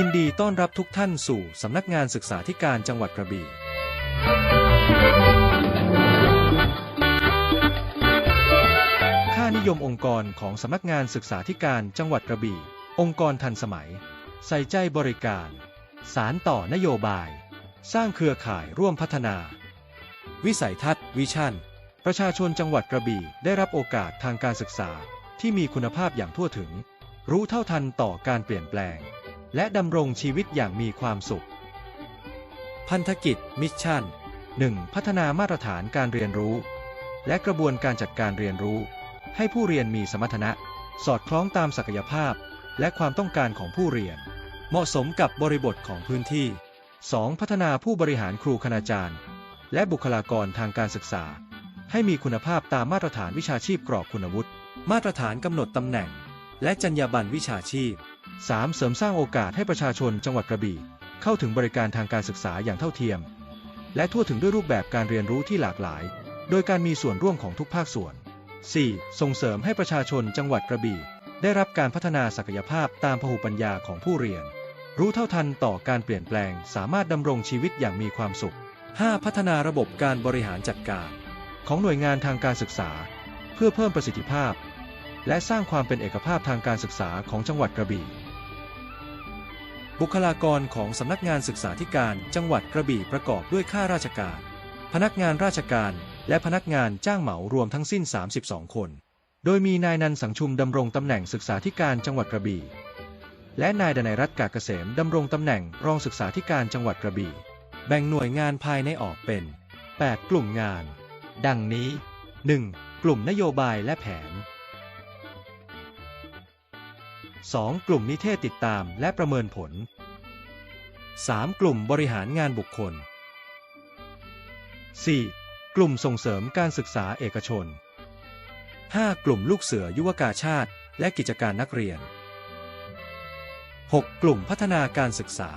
ยินดีต้อนรับทุกท่านสู่สำนักงานศึกษาธิการจังหวัดกระบี่ ค่านิยมองค์กรของสำนักงานศึกษาธิการจังหวัดกระบี่ องค์กรทันสมัย ใส่ใจบริการ สารต่อนโยบาย สร้างเครือข่ายร่วมพัฒนา วิสัยทัศน์วิชั่น ประชาชนจังหวัดกระบี่ได้รับโอกาสทางการศึกษาที่มีคุณภาพอย่างทั่วถึง รู้เท่าทันต่อการเปลี่ยนแปลง และดำรงชีวิตอย่างมีความสุข พันธกิจมิชชั่น 1. พัฒนามาตรฐานการเรียนรู้ และกระบวนการจัดการเรียนรู้ ให้ผู้เรียนมีสมรรถนะ สอดคล้องตามศักยภาพ และความต้องการของผู้เรียน เหมาะสมกับบริบทของพื้นที่ 2. พัฒนาผู้บริหารครูคณาจารย์ และบุคลากรทางการศึกษา ให้มีคุณภาพตามมาตรฐานวิชาชีพกรอบคุณวุฒิ มาตรฐานกำหนดตำแหน่ง และจรรยาบรรณวิชาชีพ 3. เสริมสร้างโอกาสให้ประชาชนจังหวัดกระบี่ เข้าถึงบริการทางการศึกษาอย่างเท่าเทียม และทั่วถึงด้วยรูปแบบการเรียนรู้ที่หลากหลาย โดยการมีส่วนร่วมของทุกภาคส่วน 4. ส่งเสริมให้ประชาชนจังหวัดกระบี่ ได้รับการพัฒนาศักยภาพตามพหุปัญญาของผู้เรียน รู้เท่าทันต่อการเปลี่ยนแปลง สามารถดำรงชีวิตอย่างมีความสุข 5. พัฒนาระบบการบริหารจัดการ ของหน่วยงานทางการศึกษา เพื่อเพิ่มประสิทธิภาพ และสร้างความเป็นเอกภาพทางการศึกษาของจังหวัดกระบี่ บุคลากรของสำนักงานศึกษาธิการจังหวัดกระบี่ประกอบด้วยข้าราชการ พนักงานราชการ และพนักงานจ้างเหมารวมทั้งสิ้น 32 คน โดยมีนายนันสังชุมดำรงตำแหน่งศึกษาธิการจังหวัดกระบี่ และนายดนัยรัตน์กาเกษมดำรงตำแหน่งรองศึกษาธิการจังหวัดกระบี่ แบ่งหน่วยงานภายในออกเป็น 8 กลุ่มงาน ดังนี้ 1. กลุ่มนโยบายและแผน 2. กลุ่มนิเทศติดตามและประเมินผล 3. กลุ่มบริหารงานบุคคล 4. กลุ่มส่งเสริมการศึกษาเอกชน 5. กลุ่มลูกเสือยุวกาชาติ และกิจการนักเรียน 6. กลุ่มพัฒนาการศึกษา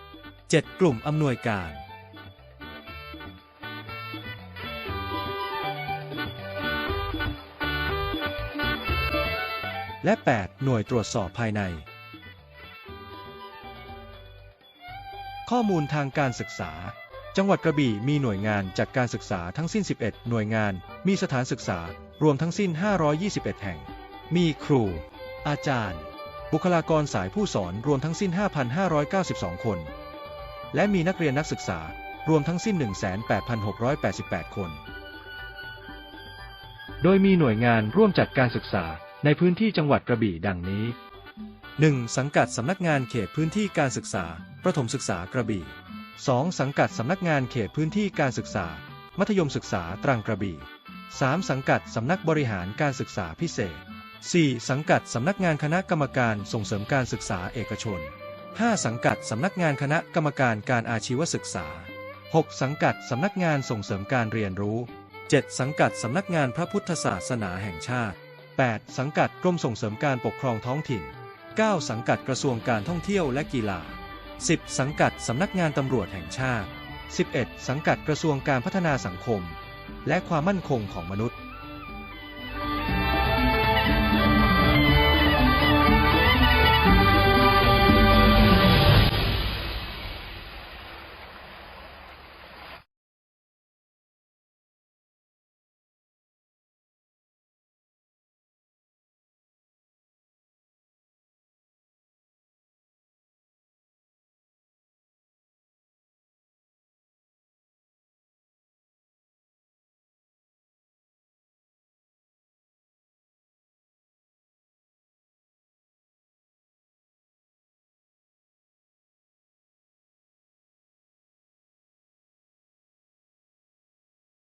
7. กลุ่มอำนวยการ และ 8 หน่วยตรวจสอบภายใน ข้อมูลทางการศึกษา จังหวัดกระบี่มีหน่วยงานจัดการศึกษาทั้งสิ้น 11 หน่วยงาน มีสถานศึกษารวมทั้งสิ้น 521 แห่ง มีครู อาจารย์ บุคลากรสายผู้สอนรวมทั้งสิ้น 5,592 คน และมีนักเรียนนักศึกษารวมทั้งสิ้น 18,688 คน โดยมีหน่วยงานร่วมจัดการศึกษา ในพื้นที่จังหวัดกระบี่ดังนี้ 1. สังกัดสำนักงานเขตพื้นที่การศึกษา ประถมศึกษากระบี่ 2. สังกัดสำนักงานเขตพื้นที่การศึกษา มัธยมศึกษาตรังกระบี่ 3. สังกัดสำนักบริหารการศึกษาพิเศษ 4. สังกัดสำนักงานคณะกรรมการส่งเสริมการศึกษาเอกชน 5. สังกัดสำนักงานคณะกรรมการการอาชีวศึกษา 6. สังกัดสำนักงานส่งเสริมการเรียนรู้ 7. สังกัดสำนักงานพระพุทธศาสนาแห่งชาติ 8. สังกัดกรมส่งเสริมการปกครองท้องถิ่น 9. สังกัดกระทรวงการท่องเที่ยวและกีฬา 10. สังกัดสำนักงานตำรวจแห่งชาติ 11. สังกัดกระทรวงการพัฒนาสังคม และความมั่นคงของมนุษย์